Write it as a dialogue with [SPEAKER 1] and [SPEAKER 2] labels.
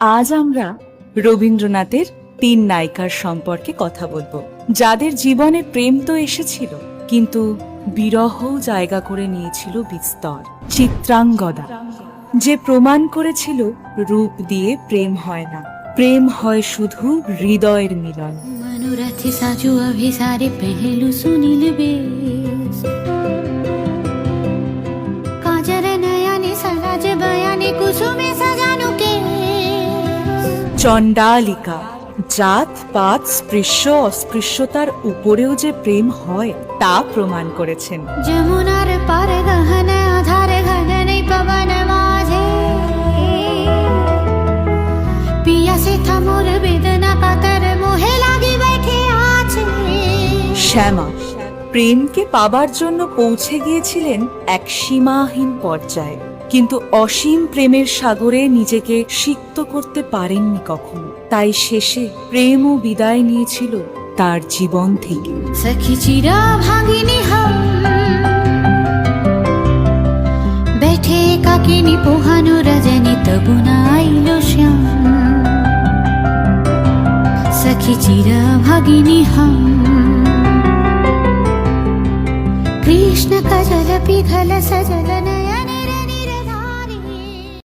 [SPEAKER 1] আজ আমরা রবীন্দ্রনাথের তিন নায়িকার সম্পর্কে কথা বলব। যাদের জীবনে প্রেম তো এসেছিল, কিন্তু বিরহ জায়গা করে নিয়েছিল বিস্তর। চিত্রাঙ্গদা, যে প্রমাণ করেছিল রূপ দিয়ে প্রেম হয় না। প্রেম হয় শুধু হৃদয়ের মিলন।
[SPEAKER 2] মনোরথ সাজু অভিসারে পেহেলু সুনীল
[SPEAKER 1] চণ্ডালিকা জাত পাত স্পৃশ্য অস্পৃশ্যতার উপরেও যে প্রেম হয় তা প্রমাণ করেছেন।
[SPEAKER 2] যমুনার পার গহন আধার ঘন পবন মাঝে। পিয়া সে বেদনা কাতর মোহে লাগি बैठे আছে।
[SPEAKER 1] শ্যামা প্রেমকে পাবার জন্য পৌঁছে গিয়েছিলেন এক সীমাহীন পর্যায়ে। কিন্তু অসীম প্রেমের সাগরে নিজেকে সিক্ত করতে পারেননি কখনো। তাই শেষে প্রেম ও বিদায় নিয়েছিল তার জীবন থেকে।
[SPEAKER 2] বেঠে কাকিনি পোহানো তবু না কৃষ্ণ কজল পিঘল সজল নয়া